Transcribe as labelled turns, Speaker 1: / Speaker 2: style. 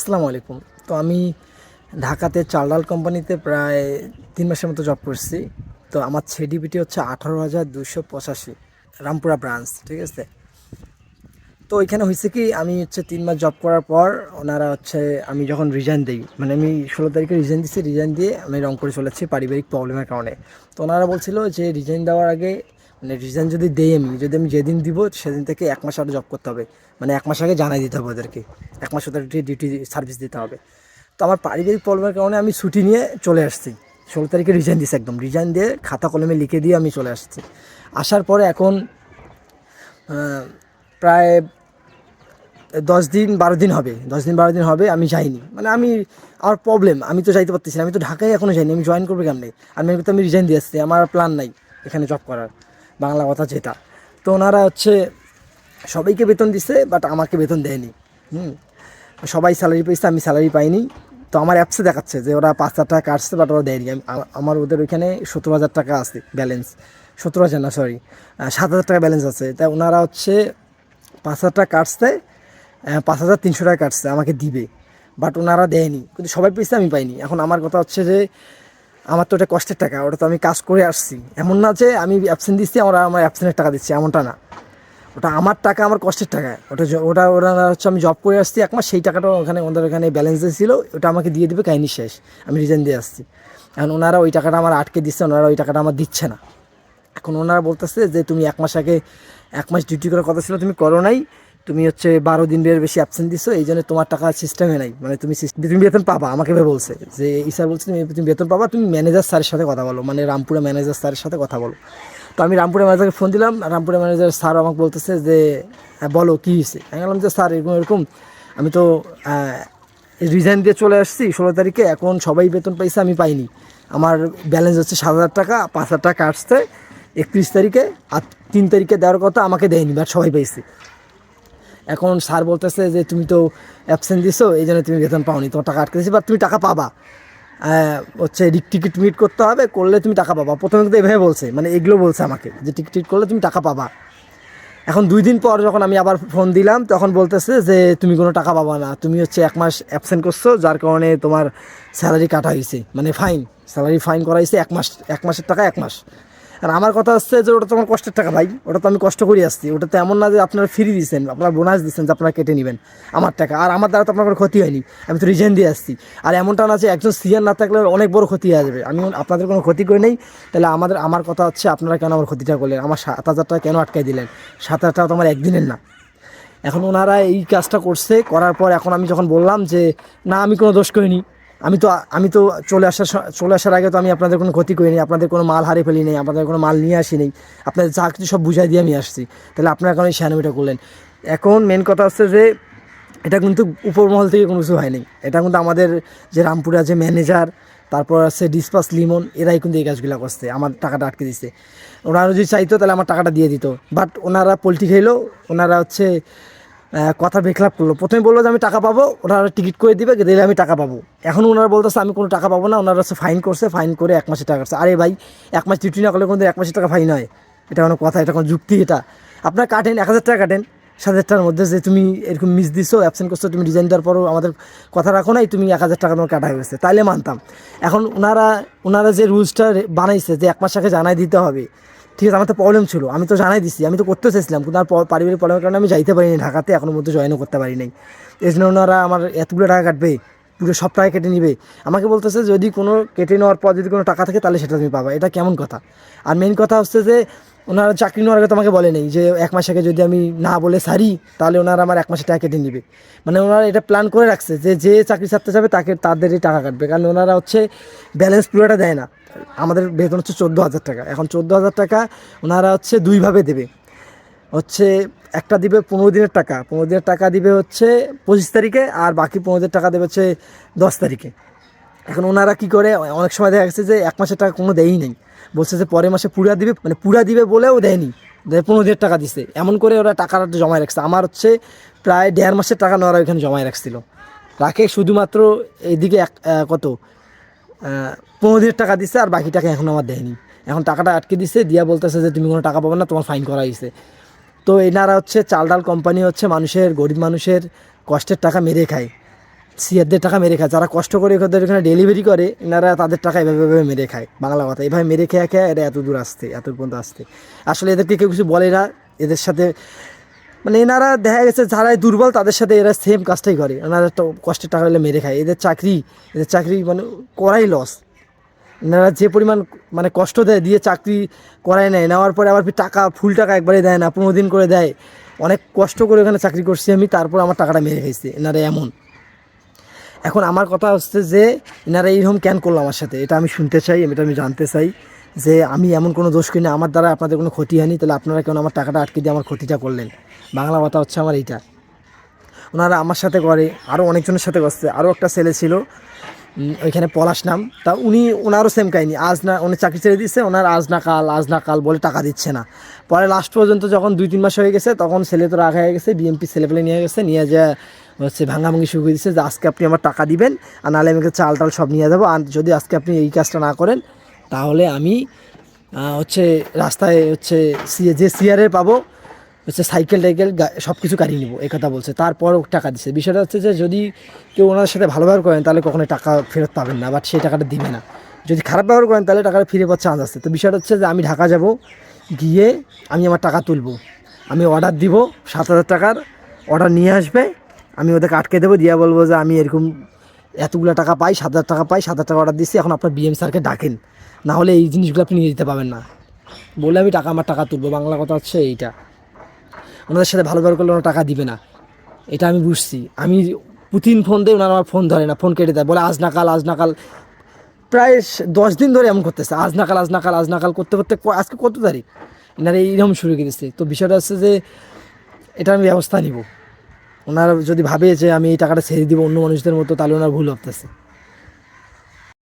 Speaker 1: আসসালামু আলাইকুম। তো আমি ঢাকাতে চালডাল কোম্পানিতে প্রায় তিন মাসের মতো জব করছি। তো আমার ছেডিপিটি হচ্ছে আঠারো হাজার দুশো পঁচাশি, রামপুরা ব্রাঞ্চ ঠিক আছে? তো ওইখানে হয়েছে কি, আমি হচ্ছে তিন মাস জব করার পর ওনারা হচ্ছে আমি যখন রিজাইন দিই মানে আমি ষোলো তারিখে রিজাইন দিচ্ছি রিজাইন দিয়ে আমি রংপুরে চলেছি পারিবারিক প্রবলেমের কারণে। তো ওনারা বলছিল যে রিজাইন দেওয়ার আগে মানে রিজাইন যদি দেই আমি, যদি আমি যেদিন দিব, সেদিন থেকে এক মাস আগে জব করতে হবে। মানে এক মাস আগে জানাই দিতে হবে ওদেরকে। এক মাস ওদের ডিউটি সার্ভিস দিতে হবে। তো আমার পারিবারিক প্রবলেমের কারণে আমি ছুটি নিয়ে চলে আসছি। ষোলো তারিখে রিজাইন দিচ্ছি একদম। রিজাইন দিয়ে খাতা কলমে লিখে দিয়ে আমি চলে আসছি। আসার পরে এখন প্রায় দশ দিন, বারো দিন হবে। দশ দিন, বারো দিন হবে, আমি যাইনি। মানে আমি, আমার প্রবলেম আমি তো যাইতে পারতেছি না। আমি তো ঢাকায় এখনও যাইনি। আমি জয়েন করব কেমনি? আমি তো আমি রিজাইন দিয়ে আসছি। আমার প্ল্যান নাই এখানে জব করার। বাংলা কথা যেটা। তো ওনারা হচ্ছে সবাইকে বেতন দিছে বাট আমাকে বেতন দেয়নি। হুম। সবাই স্যালারি পেয়েছে, আমি স্যালারি পাইনি। তো আমার অ্যাপসে দেখাচ্ছে যে ওরা পাঁচ হাজার টাকা কাটছে বাট ওরা দেয়নি। আমি- আমার ওদের ওইখানে সত্তর হাজার টাকা আছে ব্যালেন্স সত্তর হাজার না সরি সাত হাজার টাকা ব্যালেন্স আছে। তাই ওনারা হচ্ছে পাঁচ হাজার টাকা কাটছে পাঁচ হাজার তিনশো টাকা কাটছে, আমাকে দিবে। বাট ওনারা দেয়নি। কিন্তু সবাই পেয়েছে, আমি পাইনি। এখন আমার কথা হচ্ছে যে আমার তো ওটা কষ্টের টাকা, ওটা তো আমি কাজ করে আসছি। এমন না যে আমি অ্যাবসেন্ট দিচ্ছি, আমরা আমার অ্যাবসেন্টের টাকা দিচ্ছি, এমনটা না। ওটা আমার টাকা, আমার কষ্টের টাকা। ওটা ওটা ওরা হচ্ছে আমি জব করে আসছি, এক মাস সেই টাকাটা ওখানে ওদের ওখানে ব্যালেন্স ছিল, ওটা আমাকে দিয়ে দেবে, কাহিনি শেষ। আমি রিজাইন দিয়ে আসছি। এখন ওনারা ওই টাকাটা আমার আটকে দিচ্ছে, ওনারা ওই টাকাটা আমার দিচ্ছে না। এখন ওনারা বলতেছে যে, তুমি এক মাস আগে, এক মাস ডিউটি করার কথা ছিল, তুমি করো নাই। তুমি হচ্ছে বারো দিনের বেশি অ্যাবসেন্ট দিছো এই জন্য তোমার টাকা সিস্টেমে নাই। মানে তুমি তুমি বেতন পাবা আমাকে ভেবে বলছে। যে এই স্যার বলছে তুমি তুমি বেতন পাবা তুমি ম্যানেজার স্যারের সাথে কথা বলো। মানে রামপুরা ম্যানেজার স্যারের সাথে কথা বলো। তো আমি রামপুরা ম্যানেজারকে ফোন দিলাম রামপুরা ম্যানেজার স্যার আমাকে বলতেছে যে হ্যাঁ, বলো কী হয়েছে? আমি বললাম যে স্যার এরকম এরকম। আমি তো রিজাইন দিয়ে চলে আসছি ষোলো তারিখে। এখন সবাই বেতন পাইছে আমি পাইনি। আমার ব্যালেন্স হচ্ছে সাত হাজার টাকা পাঁচ হাজার টাকা আসছে। একত্রিশ তারিখে আর তিন তারিখে দেওয়ার কথা আমাকে দেয়নি বাট সবাই পাইছে। এখন স্যার বলতেছে যে, তুমি তো অ্যাবসেন্ট দিছো, এই জন্য তুমি বেতন পাওনি, তোমার টাকা আটকে দিয়েছি বা তুমি টাকা পাবা। হচ্ছে টিকিট মিট করতে হবে, করলে তুমি টাকা পাবা। প্রথমে কিন্তু এভাবে বলছে মানে এগুলো বলছে আমাকে, যে টিকিট টিকিট করলে তুমি টাকা পাবা। এখন দুই দিন পর যখন আমি আবার ফোন দিলাম, তখন বলতেছে যে, তুমি কোনো টাকা পাবা না, তুমি হচ্ছে এক মাস অ্যাবসেন্ট করছ, যার কারণে তোমার স্যালারি কাটা হয়েছে। মানে ফাইন স্যালারি ফাইন করা হয়েছে এক মাস, এক মাসের টাকা এক মাস। আর আমার কথা হচ্ছে যে ওটা তোমার কষ্টের টাকা ভাই, ওটা তো আমি কষ্ট করে আসছি। ওটা তো এমন না যে আপনারা ফ্রি দিচ্ছেন আপনারা বোনাস দিচ্ছেন যে আপনারা কেটে নেবেন আমার টাকা। আর আমার দ্বারা তো আপনার ক্ষতি হয়নি, আমি তো রিজেন দিয়ে আসছি। আর এমনটা না যে একজন সিয়ার না থাকলে অনেক বড় ক্ষতি হয়ে যাবে। আমি আপনাদের কোনো ক্ষতি করে নেই, তাহলে আমাদের, আমার কথা হচ্ছে আপনারা কেন আমার ক্ষতিটা করলেন? আমার সাত হাজার টাকা কেন আটকাই দিলেন? সাত হাজার টাকা তো আমার একদিনের না। এখন ওনারা এই কাজটা করছে, করার পর এখন আমি যখন বললাম যে, না, আমি কোনো দোষ করিনি। আমি তো আমি তো চলে আসার চলে আসার আগে তো আমি আপনাদের কোনো ক্ষতি করিনি, আপনাদের কোনো মাল হারিয়ে ফেলি নেই আপনাদের কোনো মাল নিয়ে আসি নেই আপনাদের যা কিছু সব বুঝাই দিয়ে আমি আসছি। তাহলে আপনারা এই শ্যানমিটা করলেন? এখন মেন কথা হচ্ছে যে, এটা কিন্তু উপরমহল থেকে কোনো কিছু হয়নি। এটা কিন্তু আমাদের যে রামপুরা যে ম্যানেজার তারপর আছে ডিসপাস লিমন, এরাই কিন্তু এই কাজগুলো করছে, আমার টাকাটা আটকে দিচ্ছে ওনারা যদি চাইতো তাহলে আমার টাকাটা দিয়ে দিত। বাট ওনারা পোলট্রি খেলো ওনারা হচ্ছে কথা বেখলাপ করল। প্রথমে বলল যে আমি টাকা পাবো, ওনারা টিকিট করে দিবে দিলে আমি টাকা পাবো। এখন ওনারা বলতেছে, আমি কোনো টাকা পাবো না। ওনারা হচ্ছে ফাইন করছে ফাইন করে এক মাসের টাকা আরে ভাই, এক মাস ডিউটি না করলে কিন্তু এক মাসের টাকা ফাইন হয় এটা কোনো কথা, এটা কোনো যুক্তি, এটা। আপনার কাটেন, এক হাজার টাকা কাটেন। সাত হাজার টাকার মধ্যে যে তুমি এরকম মিস দিছো অ্যাবসেন্ট করছ, তুমি রিজাইন দেওয়ার পরও আমাদের কথা রাখো নাই, তুমি এক হাজার টাকা তোমার কাটা হয়ে গেছে। তাইলে মানতাম। এখন ওনারা ওনারা যে রুলসটা বানাইছে, যে এক মাস আগে জানাই দিতে হবে ঠিক আছে, আমার তো প্রবলেম ছিল। আমি তো জানাই দিছি, আমি তো করতেও চাইছিলাম কিন্তু আমার পারিবারিক প্রবলেমের কারণে আমি যাইতে পারিনি, ঢাকাতে এখনও মধ্যে জয়েনও করতে পারি নাই। এই জন্য ওনারা আমার এতগুলো টাকা কাটবে, পুরো সব টাকা কেটে নিবে। আমাকে বলতেছে, যদি কোনো কেটে নেওয়ার পর যদি কোনো টাকা থাকে, তাহলে সেটা তুমি পাবা। এটা কেমন কথা? আর মেন কথা হচ্ছে যে ওনারা চাকরি নেওয়ার আগে তোমাকে বলে নেই যে এক মাস আগে যদি আমি না বলে সারি, তাহলে ওনারা আমার এক মাসে টাকা কেটে নিবে। মানে ওনারা এটা প্ল্যান করে রাখছে যে যে চাকরি ছাড়তে যাবে তাকে তাদেরই টাকা কাটবে। কারণ ওনারা হচ্ছে ব্যালেন্স পুরোটা দেয় না। আমাদের বেতন হচ্ছে চোদ্দ হাজার টাকা। এখন চোদ্দ হাজার টাকা ওনারা হচ্ছে দুইভাবে দেবে। হচ্ছে একটা দিবে পনেরো দিনের টাকা, পনেরো দিনের টাকা দিবে হচ্ছে পঁচিশ তারিখে আর বাকি পনেরো দিনের টাকা দেবে হচ্ছে দশ তারিখে। এখন ওনারা কি করে, অনেক সময় দেখা গেছে যে এক মাসের টাকা কোনো দেয়ই নেই। বলছে যে পরের মাসে পুরা দিবে মানে পুরা দিবে বলেও দেয়নি। দেয় পনেরো দিনের টাকা দিছে। এমন করে ওরা টাকাটা জমায় রাখছে। আমার হচ্ছে প্রায় দেড় মাসের টাকা ওরা ওইখানে জমায় রাখছিল। রাখে শুধুমাত্র এইদিকে এক কত? পনেরো দিনের টাকা দিচ্ছে আর বাকি টাকা এখন আমার দেয়নি। এখন টাকাটা আটকে দিচ্ছে দিয়া বলতেছে যে তুমি কোনো টাকা পাবে না, তোমার ফাইন করা হয়েছে। তো এনারা হচ্ছে চাল ডাল কোম্পানি হচ্ছে মানুষের, গরিব মানুষের কষ্টের টাকা মেরে খায়। সিয়ারদের টাকা মেরে খায়। যারা কষ্ট করে ওদের এখানে ডেলিভারি করে, এনারা তাদের টাকা এভাবে এভাবে মেরে খায়। বাংলা কথা, এভাবে মেরে খেয়ে খেয়ে এরা এত দূর আসতে এত পর্যন্ত আসতে আসলে এদেরকে কেউ কিছু বলে না, এদের সাথে মানে এনারা দেখা গেছে যারাই দুর্বল, তাদের সাথে এরা সেম কাজটাই করে। এনারা তো কষ্টের টাকা হলে মেরে খায়। এদের চাকরি এদের চাকরি মানে করাই লস এনারা যে পরিমাণ মানে কষ্ট দেয়, দিয়ে চাকরি করায় নেয়, নেওয়ার পরে আবার টাকা, ফুল টাকা একবারে দেয় না, পনেরো দিন করে দেয়। অনেক কষ্ট করে ওখানে চাকরি করছি আমি, তারপর আমার টাকাটা মেরে খাইছি। এনারা এমন। এখন আমার কথা হচ্ছে যে এনারা এইরকম ক্যান করল আমার সাথে? এটা আমি শুনতে চাই, এটা আমি জানতে চাই যে আমি এমন কোনো দোষ করি না আমার দ্বারা আপনাদের কোনো ক্ষতি হয়নি, তাহলে আপনারা কেন আমার টাকাটা আটকে দিয়ে আমার ক্ষতিটা করলেন? বাংলা কথা হচ্ছে আমার এইটা। ওনারা আমার সাথে করে আরও অনেকজনের সাথে করছে। আরও একটা ছেলে ছিল ওইখানে পলাশ নাম, তা উনি, ওনারও সেম কাহিনি। আজ না, উনি চাকরি ছেড়ে দিচ্ছে ওনার আজ না কাল, আজ না কাল বলে টাকা দিচ্ছে না। পরে লাস্ট পর্যন্ত যখন দুই, তিন মাস হয়ে গেছে, তখন ছেলে তো রাখা হয়ে গেছে বিএমপি ছেলেপেলে নিয়ে গেছে, নিয়ে যা হচ্ছে ভাঙাভাঙি শুরু করে দিচ্ছে যে আজকে আপনি আমার টাকা দিবেন আর নাহলে আমাকে চাল টাল সব নিয়ে যাব। আর যদি আজকে আপনি এই কাজটা না করেন, তাহলে আমি হচ্ছে রাস্তায় হচ্ছে যে সিয়ারে পাবো, হচ্ছে সাইকেল টাইকেল সব কিছু কাটিয়ে নেব, এই কথা বলছে। তারপরও টাকা দিচ্ছে। বিষয়টা হচ্ছে যে যদি কেউ ওনার সাথে ভালো ব্যবহার করেন, তাহলে কখনোই টাকা ফেরত পাবেন না, বাট সেই টাকাটা দিবে না। যদি খারাপ ব্যবহার করেন, তাহলে টাকাটা ফিরে পাওয়ার চান্স আছে। তো বিষয়টা হচ্ছে যে আমি ঢাকা যাব, গিয়ে আমি আমার টাকা তুলবো। আমি অর্ডার দিব, সাত হাজার টাকার অর্ডার নিয়ে আসবে আমি ওদেরকে আটকে দেবো, দিয়ে বলব যে আমি এরকম এতগুলো টাকা পাই, সাত হাজার টাকা পাই, সাত হাজার টাকা অর্ডার দিচ্ছি এখন আপনার বিএম স্যারকে ডাকেন। না হলে এই জিনিসগুলো আপনি নিয়ে যেতে পাবেন না। বলে আমি টাকা, আমার টাকা তুলবো। বাংলা কথা হচ্ছে এইটা। ওনাদের সাথে ভালো ব্যবহার করলে ওনারা টাকা দিবে না। এটা আমি বুঝছি। আমি প্রতিদিন ফোন দিই ওনারা আমার ফোন ধরে না ফোন কেটে দেয়। বলে, আজ না কাল, আজ না কাল। প্রায় দশ দিন ধরে এমন করতেছে। আজ না কাল, আজ না কাল, আজ না কাল করতে করতে আজকে কত তারিখ? এনারা এইরকম শুরু করে দিচ্ছে তো বিষয়টা হচ্ছে যে, এটা আমি ব্যবস্থা নিব। ওনারা যদি ভাবে যে আমি এই টাকাটা ছেড়ে দিব অন্য মানুষদের মতো, তাহলে ওনার ভুল ভাবতেছে।